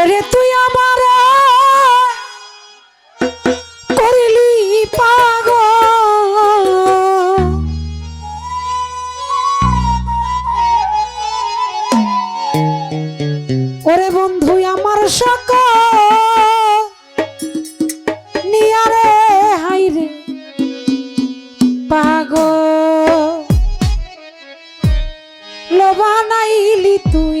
রে তুই আমার করিলি পাগ ওরে বন্ধু, আমার সক নিয়ারে হাইরে পাগ লোবা নাইলি তুই